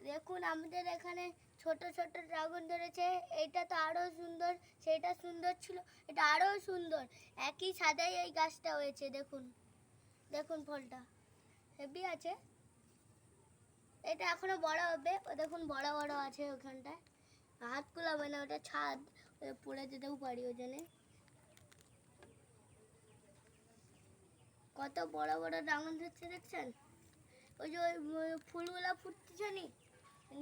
দেখুন, আমাদের এখানে ছোট ছোট ড্রাগন ধরেছে। এটা তো আরও সুন্দর, সেটা সুন্দর ছিল, এটা আরও সুন্দর। একই সাদাই এই গাছটা হয়েছে, দেখুন। দেখুন ফলটা। হেভি আছে। এটা এখনও বড় হবে। ও দেখুন, বড় বড় আছে ওখানটায়। হাত কুলাবে না ওটা ছাদ পড়ে যেতেও পারি জন্যে। কত বড় বড় ড্রাগন ধরছে, দেখছেন? ওই যে ওই ফুলগুলা ফুটতেছে নি?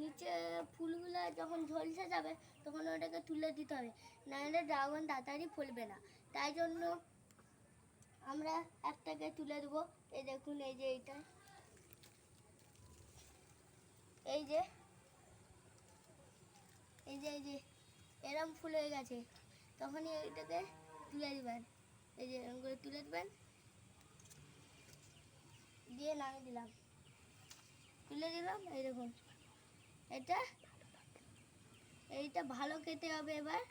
নিচে ফুলগুলো যখন ঝলসে যাবে, তখন ওটাকে তুলে দিতে হবে। নাহলে ড্রাগন তাড়াতাড়ি ফুলবে না। তাই জন্য আমরা একটাকে তুলে দেবো। এই দেখুন, এই যে এইটা। এই যে এই যে এই যে, এরম ফুল হয়ে গেছে। তখনই এইটাকে তুলে দেবেন। এই যে, এরম করে তুলে দেবেন। দিয়ে নামিয়ে দিলাম। তুলে দিলাম, এই দেখুন। এটা? এইটা ভালো খেতে হবে এবার।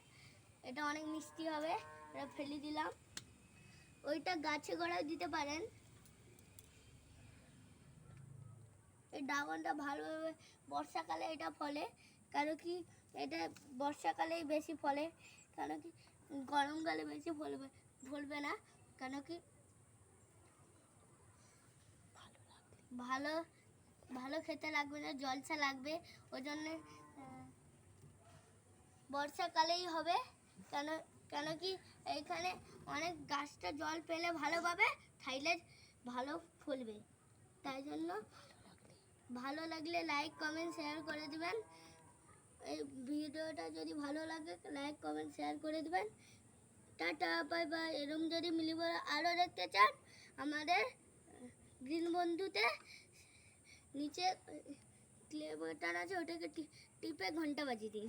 এটা অনেক মিষ্টি হবে, এটা ফেলে দিলাম। ওইটা গাছে গোড়ায় দিতে পারেন। এই ড্রাগনটা ভালোভাবে বর্ষাকালে এটা ফলে, কেন কি এটা বর্ষাকালেই বেশি ফলে, কেন কি গরমকালে বেশি ফলবে ফলবে না, কেন কি ভালো ভালো খেতে লাগবে না, জলসা লাগবে। ওই জন্যে বর্ষাকালেই হবে। কেন কেন কি এইখানে অনেক গাছটা জল পেলে ভালোভাবে খাইলে ভালো ফলবে। তাই জন্য ভালো লাগলে লাইক কমেন্ট শেয়ার করে দিবেন। এই ভিডিওটা যদি ভালো লাগে লাইক কমেন্ট শেয়ার করে দিবেন। টাটা বাই বাই এরম যদি মিলিবার আরও দেখতে চান, আমাদের গ্রিন বন্ধুতে নিচে ক্লে বাটন আছে ওটাকে টিপে ঘণ্টা বাজিয়ে দিন।